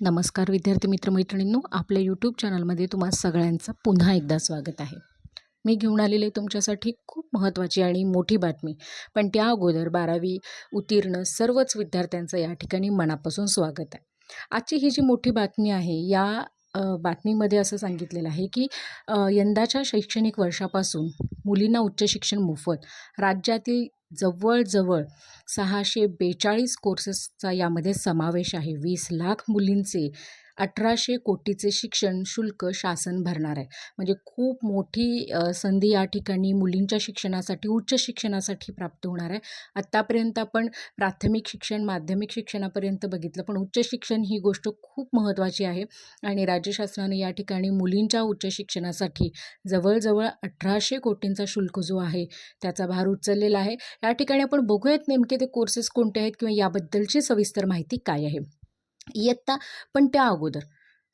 नमस्कार विद्यार्थी मित्रमैत्रिणींनो आपल्या यूट्यूब चॅनलमध्ये तुम्हा सगळ्यांचं पुन्हा एकदा स्वागत आहे. मी घेऊन आलेले तुमच्यासाठी खूप महत्त्वाची आणि मोठी बातमी. पण त्या अगोदर बारावी उत्तीर्ण सर्वच विद्यार्थ्यांचं या ठिकाणी मनापासून स्वागत आहे. आजची ही जी मोठी बातमी आहे या बातमीमध्ये असं सांगितलेलं आहे की यंदाच्या शैक्षणिक वर्षापासून मुलींना उच्च शिक्षण मोफत राज्यातील जवळजवळ सहाशे बेचाळीस कोर्सेसचा यामध्ये समावेश आहे. वीस लाख मुलींचे अठराशे कोटीचे शिक्षण शुल्क शासन भरणार आहे. म्हणजे खूप मोठी संधी या ठिकाणी मुलींच्या शिक्षणासाठी उच्च शिक्षणासाठी प्राप्त होणार आहे. आत्तापर्यंत आपण प्राथमिक शिक्षण माध्यमिक शिक्षणापर्यंत बघितलं पण उच्च शिक्षण ही गोष्ट खूप महत्त्वाची आहे. आणि राज्य शासनाने या ठिकाणी मुलींच्या उच्च शिक्षणासाठी जवळजवळ अठराशे कोटींचा शुल्क जो आहे त्याचा भार उचललेला आहे. या ठिकाणी आपण बघूयात नेमके ते कोर्सेस कोणते आहेत किंवा याबद्दलची सविस्तर माहिती काय आहे. इयत्ता पण त्या अगोदर.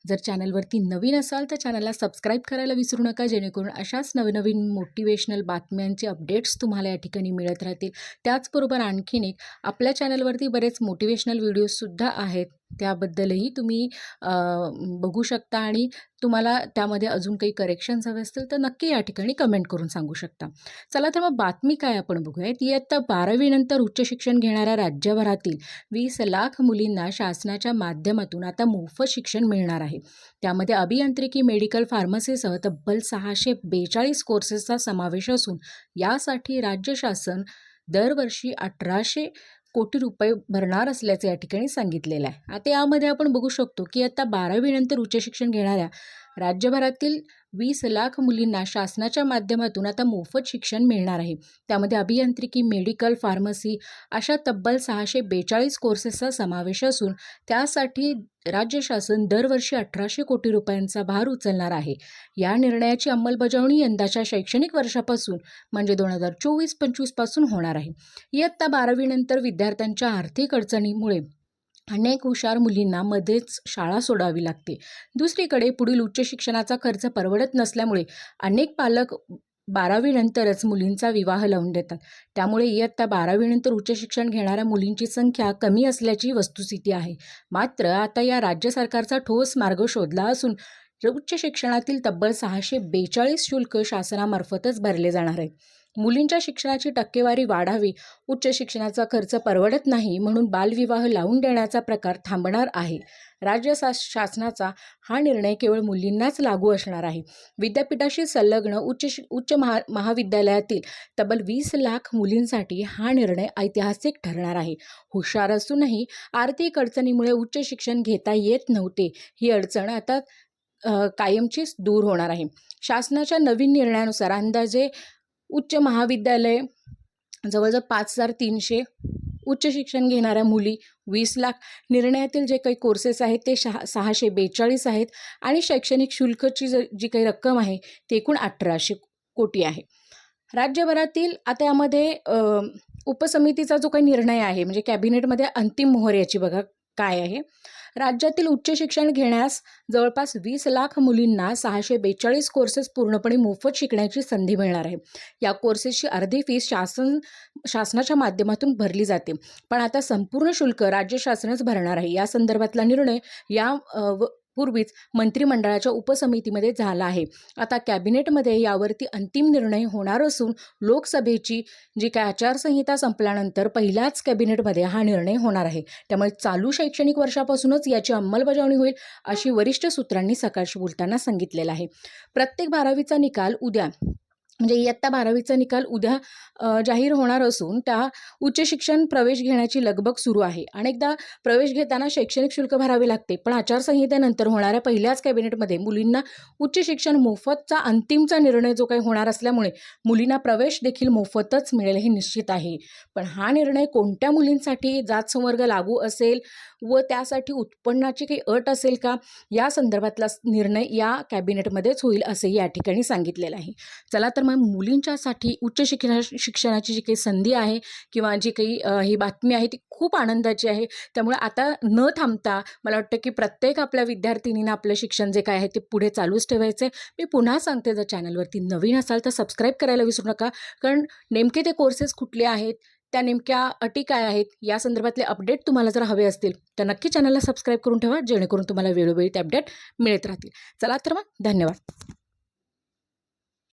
जर चॅनलवरती नवीन असाल तर चॅनलला सबस्क्राईब करायला विसरू नका जेणेकरून अशाच नवनवीन मोटिवेशनल बातम्यांचे अपडेट्स तुम्हाला या ठिकाणी मिळत राहतील. त्याचबरोबर आणखीन एक आपल्या चॅनलवरती बरेच मोटिवेशनल व्हिडिओजसुद्धा आहेत. त्याबद्दलही तुम्ही बघू शकता आणि तुम्हाला त्यामध्ये अजून काही करेक्शन्स हवे असतील तर नक्की या ठिकाणी कमेंट करून सांगू शकता. चला तर मग बातमी काय आपण बघूयात. इयत्ता बारावीनंतर उच्च शिक्षण घेणाऱ्या राज्यभरातील वीस लाख मुलींना शासनाच्या माध्यमातून आता मोफत शिक्षण मिळणार आहे. त्यामध्ये अभियांत्रिकी मेडिकल फार्मसीसह तब्बल सहाशे बेचाळीस कोर्सेसचा समावेश असून यासाठी राज्य शासन दरवर्षी अठराशे कोटी रुपये भरणार असल्याचं या ठिकाणी सांगितलेलं आहे. आता यामध्ये आपण बघू शकतो की आता बारावीनंतर उच्च शिक्षण घेणाऱ्या राज्यभरातील वीस लाख मुलींना शासनाच्या माध्यमातून आता मोफत शिक्षण मिळणार आहे. त्यामध्ये अभियांत्रिकी मेडिकल फार्मसी अशा तब्बल सहाशे बेचाळीस कोर्सेसचा समावेश असून त्यासाठी राज्य शासन दरवर्षी अठराशे कोटी रुपयांचा भार उचलणार आहे. या निर्णयाची अंमलबजावणी यंदाच्या शैक्षणिक वर्षापासून म्हणजे दोन हजार चोवीस पंचवीसपासून होणार आहे. इयत्ता बारावीनंतर विद्यार्थ्यांच्या आर्थिक अडचणीमुळे अनेक हुशार मुलींना मध्येच शाळा सोडावी लागते. दुसरीकडे पुढील उच्च शिक्षणाचा खर्च परवडत नसल्यामुळे अनेक पालक बारावीनंतरच मुलींचा विवाह लावून देतात. त्यामुळे इयत्ता बारावीनंतर उच्च शिक्षण घेणाऱ्या मुलींची संख्या कमी असल्याची वस्तुस्थिती आहे. मात्र आता या राज्य सरकारचा ठोस मार्ग शोधला असून उच्च शिक्षणातील तब्बल सहाशे बेचाळीस शुल्क शासनामार्फतच भरले जाणार आहे. मुलींच्या शिक्षणाची टक्केवारी वाढावी उच्च शिक्षणाचा खर्च परवडत नाही म्हणून बालविवाह लावून देण्याचा प्रकार थांबणार आहे. राज्य शा शासनाचा हा निर्णय केवळ मुलींनाच लागू असणार आहे. विद्यापीठाशी संलग्न उच्च शि उच्च महा महाविद्यालयातील तब्बल वीस लाख मुलींसाठी हा निर्णय ऐतिहासिक ठरणार आहे. हुशार असूनही आर्थिक अडचणीमुळे उच्च शिक्षण घेता येत नव्हते. ही अडचण आता कायमचीच दूर होणार आहे. शासनाच्या नवीन निर्णयानुसार अंदाजे उच्च महाविद्यालय जवळजवळ पाच हजार तीनशे उच्च शिक्षण घेणाऱ्या मुली वीस लाख. निर्णयातील जे काही कोर्सेस आहेत ते शहा सहाशे बेचाळीस आहेत आणि शैक्षणिक शुल्कची ज जी काही रक्कम आहे ते एकूण अठराशे कोटी आहे. राज्यभरातील आता यामध्ये उपसमितीचा जो काही निर्णय आहे म्हणजे कॅबिनेटमध्ये अंतिम मोहर याची बघा काय आहे. राज्यातील उच्च शिक्षण घेण्यास जवळपास वीस लाख मुलींना सहाशे बेचाळीस कोर्सेस पूर्णपणे मोफत शिकण्याची संधी मिळणार आहे. या कोर्सेसची अर्धी फीस शासन शासनाच्या माध्यमातून भरली जाते. पण आता संपूर्ण शुल्क राज्य शासनच भरणार आहे. या संदर्भातला निर्णय या व- पूर्वीच मंत्रिमंडळाच्या उपसमितीमध्ये झाला आहे. आता कॅबिनेटमध्ये यावरती अंतिम निर्णय होणार असून लोकसभेची जी काय आचारसंहिता संपल्यानंतर पहिल्याच कॅबिनेटमध्ये हा निर्णय होणार आहे. त्यामुळे चालू शैक्षणिक वर्षापासूनच याची अंमलबजावणी होईल अशी वरिष्ठ सूत्रांनी सकाळशी बोलताना सांगितलेलं आहे. प्रत्येक बारावीचा निकाल उद्या म्हणजे इयत्ता बारावीचा निकाल उद्या जाहीर होणार असून त्या उच्च शिक्षण प्रवेश घेण्याची लगबग सुरू आहे. अनेकदा प्रवेश घेताना शैक्षणिक शुल्क भरावे लागते पण आचारसंहितेनंतर होणाऱ्या पहिल्याच कॅबिनेटमध्ये मुलींना उच्च शिक्षण मोफतचा अंतिमचा निर्णय जो काही होणार असल्यामुळे मुलींना प्रवेश देखील मोफतच मिळेल हे निश्चित आहे. पण हा निर्णय कोणत्या मुलींसाठी जात संवर्ग लागू असेल व त्यासाठी उत्पन्नाची काही अट असेल का या संदर्भातला निर्णय या कॅबिनेटमध्येच होईल असंही या ठिकाणी सांगितलेलं आहे. चला तर त्यामुळे मुलींच्यासाठी उच्च शिक्षणा शिक्षणाची जी काही संधी आहे किंवा जी काही ही बातमी आहे ती खूप आनंदाची आहे. त्यामुळे आता न थांबता मला वाटतं की प्रत्येक आपल्या विद्यार्थिनीनं आपलं शिक्षण जे काय आहे ते पुढे चालूच ठेवायचं आहे मी पुन्हा सांगते जर चॅनलवरती नवीन असाल तर सबस्क्राईब करायला विसरू नका. कारण नेमके ते कोर्सेस कुठले आहेत त्या नेमक्या अटी काय आहेत या संदर्भातले अपडेट तुम्हाला जर हवे असतील तर नक्की चॅनलला सबस्क्राईब करून ठेवा जेणेकरून तुम्हाला वेळोवेळी ते अपडेट मिळत राहतील. चला तर मग धन्यवाद.